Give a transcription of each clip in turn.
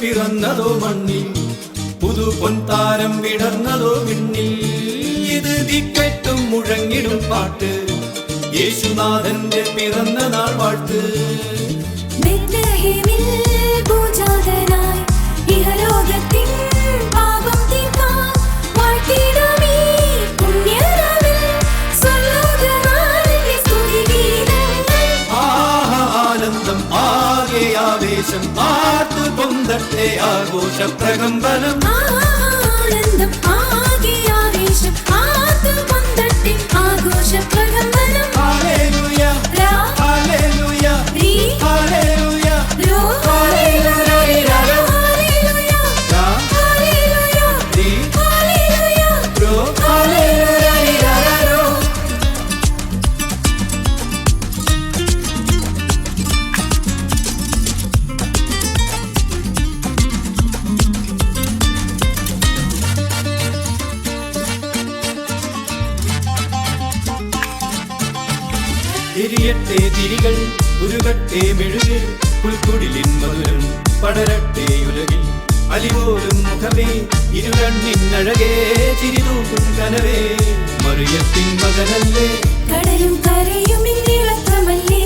പിറന്നതോ മണ്ണിൽ പുതു പൊൻതാരം വിടർന്നതോ വിണ്ണിൽ. ഇത് ദിക്കെട്ടും മുഴങ്ങിടും പാട്ട് യേശുനാഥന്റെ പിറന്ന നാൾ വാഴ്ത്ത്. ആവേശം ആർത്തു പൊന്തട്ടെ ആഘോഷ പ്രകമ്പനം. ആനന്ദം എരിയട്ടെ തിരികൾ ഉരുകട്ടെ മെഴുകിൽ പുൽക്കുടിലിൻ മധുരം പടരട്ടെ ഉലകിൽ. അലിപോലും മുഖമേ ഇരുകണ്ണിനഴകേ ചിരിതൂക്കും കനവേ മറിയത്തിൻ മകനല്ലേ. കടലും കരയും ഇന്നിളക്കമല്ലേ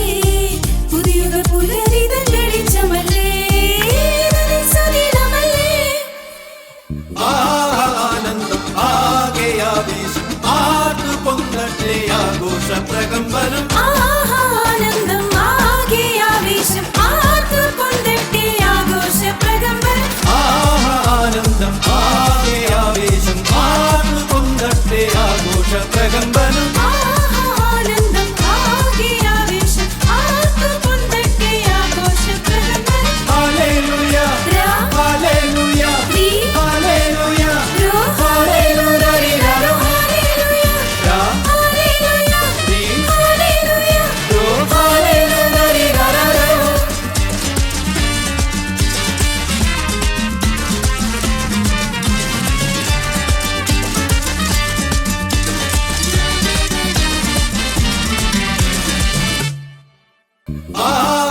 പുതിയുക പുലരിതൻ വെളിച്ചമല്ലേ ആനന്ദം ആകെ ആവേശം ആർന്നു പൊങ്ങട്ടെ ആഘോഷ പ്രകമ്പനം Ah!